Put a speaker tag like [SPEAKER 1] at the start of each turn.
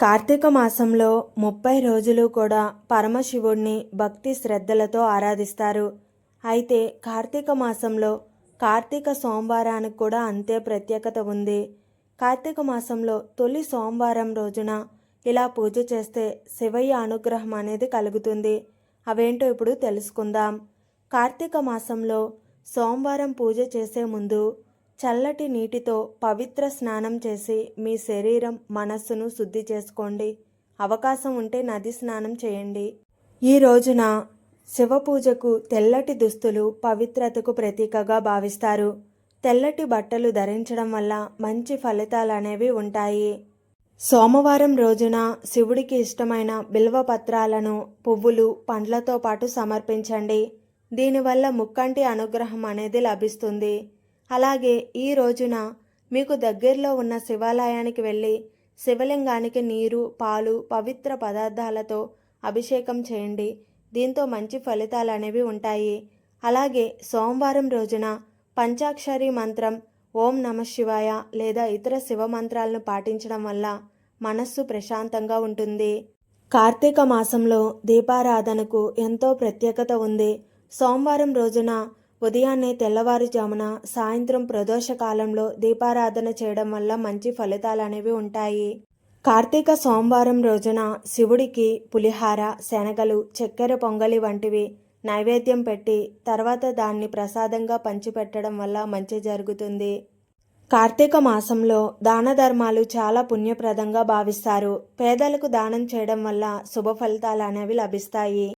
[SPEAKER 1] కార్తీక మాసంలో ముప్పై రోజులు కూడా పరమశివుడిని భక్తి శ్రద్ధలతో ఆరాధిస్తారు. అయితే కార్తీక మాసంలో కార్తీక సోమవారానికి కూడా అంతే ప్రత్యేకత ఉంది. కార్తీక మాసంలో తొలి సోమవారం రోజున ఇలా పూజ చేస్తే శివయ్య అనుగ్రహం అనేది కలుగుతుంది. అవేంటో ఇప్పుడు తెలుసుకుందాం. కార్తీక మాసంలో సోమవారం పూజ చేసే ముందు చల్లటి నీటితో పవిత్ర స్నానం చేసి మీ శరీరం మనస్సును శుద్ధి చేసుకోండి. అవకాశం ఉంటే నది స్నానం చేయండి. ఈ రోజున శివ పూజకు తెల్లటి దుస్తులు పవిత్రతకు ప్రతీకగా భావిస్తారు. తెల్లటి బట్టలు ధరించడం వల్ల మంచి ఫలితాలు అనేవి ఉంటాయి. సోమవారం రోజున శివుడికి ఇష్టమైన బిల్వ పత్రాలను పువ్వులు పండ్లతో పాటు సమర్పించండి. దీనివల్ల ముక్కంటి అనుగ్రహం అనేది లభిస్తుంది. అలాగే ఈ రోజున మీకు దగ్గరలో ఉన్న శివాలయానికి వెళ్ళి శివలింగానికి నీరు పాలు పవిత్ర పదార్థాలతో అభిషేకం చేయండి. దీంతో మంచి ఫలితాలు అనేవి ఉంటాయి. అలాగే సోమవారం రోజున పంచాక్షరి మంత్రం ఓం నమ శివాయ లేదా ఇతర శివ మంత్రాలను పాటించడం వల్ల మనస్సు ప్రశాంతంగా ఉంటుంది. కార్తీక మాసంలో దీపారాధనకు ఎంతో ప్రత్యేకత ఉంది. సోమవారం రోజున ఉదయాన్నే తెల్లవారుజామున సాయంత్రం ప్రదోషకాలంలో దీపారాధన చేయడం వల్ల మంచి ఫలితాలు అనేవి ఉంటాయి. కార్తీక సోమవారం రోజున శివుడికి పులిహార శనగలు చక్కెర పొంగలి వంటివి నైవేద్యం పెట్టి తర్వాత దాన్ని ప్రసాదంగా పంచిపెట్టడం వల్ల మంచి జరుగుతుంది. కార్తీక మాసంలో దాన ధర్మాలు చాలా పుణ్యప్రదంగా భావిస్తారు. పేదలకు దానం చేయడం వల్ల శుభ ఫలితాలు అనేవి లభిస్తాయి.